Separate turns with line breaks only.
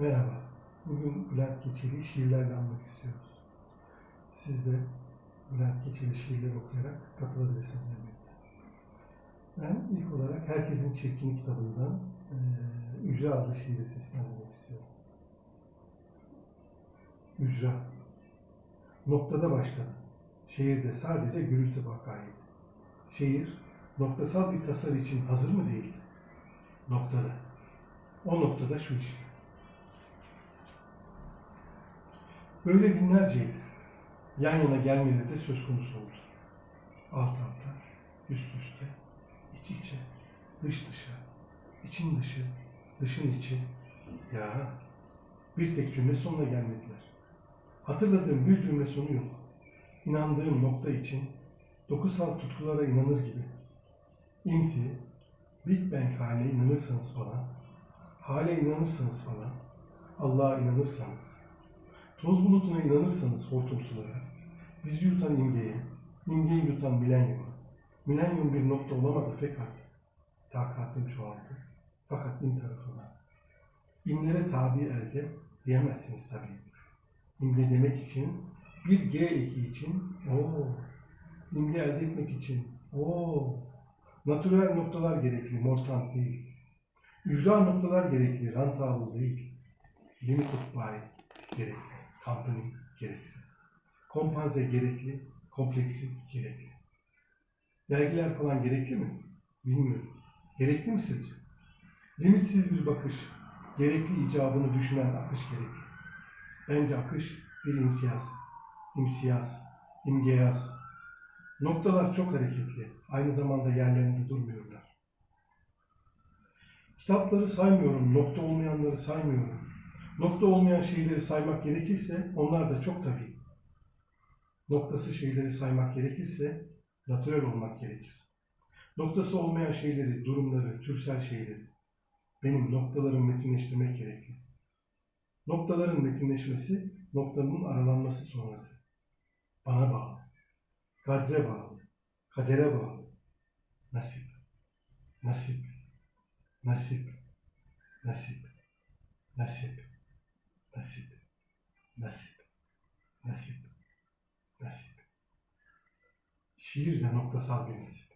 Merhaba. Bugün Bülent Keçeli şiirlerle anmak istiyoruz. Siz de Bülent Keçeli şiirleri okuyarak katılabilirsiniz elbette. Ben ilk olarak Herkesin Çirkini kitabından eee Ücra adlı şiiri seslendirmek istiyorum. Ücra. Noktada başladı. Şehirde sadece gürültü vakaydı. Şehir, noktasal bir tasarı için hazır mı değil? Noktada. O noktada şu işte. Böyle binlerceydi. Yan yana gelmeleri de söz konusu oldu. Alt alta, üst üste, iç içe, dış dışa, için dışı, dışın içi. Ya bir tek cümle sonuna gelmediler. Hatırladığım bir cümle sonu yok. İnandığım nokta için dokusal tutkulara inanır gibi. İmti, Big Bang haline inanırsanız falan, hale inanırsanız falan, Allah'a inanırsanız, toz bulutuna inanırsanız hortum sulara, bizi yutan imgeye, imgeyi yutan milenyuma, milenyum bir nokta olamadı fakat, takatım çoğaldı, fakat im tarafına. İmlere tabi elde diyemezsiniz tabii. İmge demek için, bir G eki için, o imge elde etmek için, o Natürel noktalar gerekli, mortant değil. Ücra noktalar gerekli, rentable değil. Limited by gerekli, company gereksiz. Kompanze gerekli, kompleksiz gerekli. Dergiler falan gerekli mi? Bilmiyorum. Gerekli mi sizce? Limitsiz bir bakış, gerekli icabını düşünen akış gerekli. Bence akış bir imtiyaz, imsiyaz, imgeyaz, Noktalar çok hareketli. Aynı zamanda yerlerinde durmuyorlar. Kitapları saymıyorum, nokta olmayanları saymıyorum. Nokta olmayan şeyleri saymak gerekirse onlar da çok tabii. Noktası şeyleri saymak gerekirse natürel olmak gerekir. Noktası olmayan şeyleri, durumları, türsel şeyleri benim noktalarımı metinleştirmek gerekli. Noktaların metinleşmesi, noktanın aralanması sonrası. Bana bağlı. Kadre bağlı, kadere bağlı. Nasip, nasip, nasip, nasip, nasip, nasip, nasip, nasip. Şiir de noktasal bir nasip.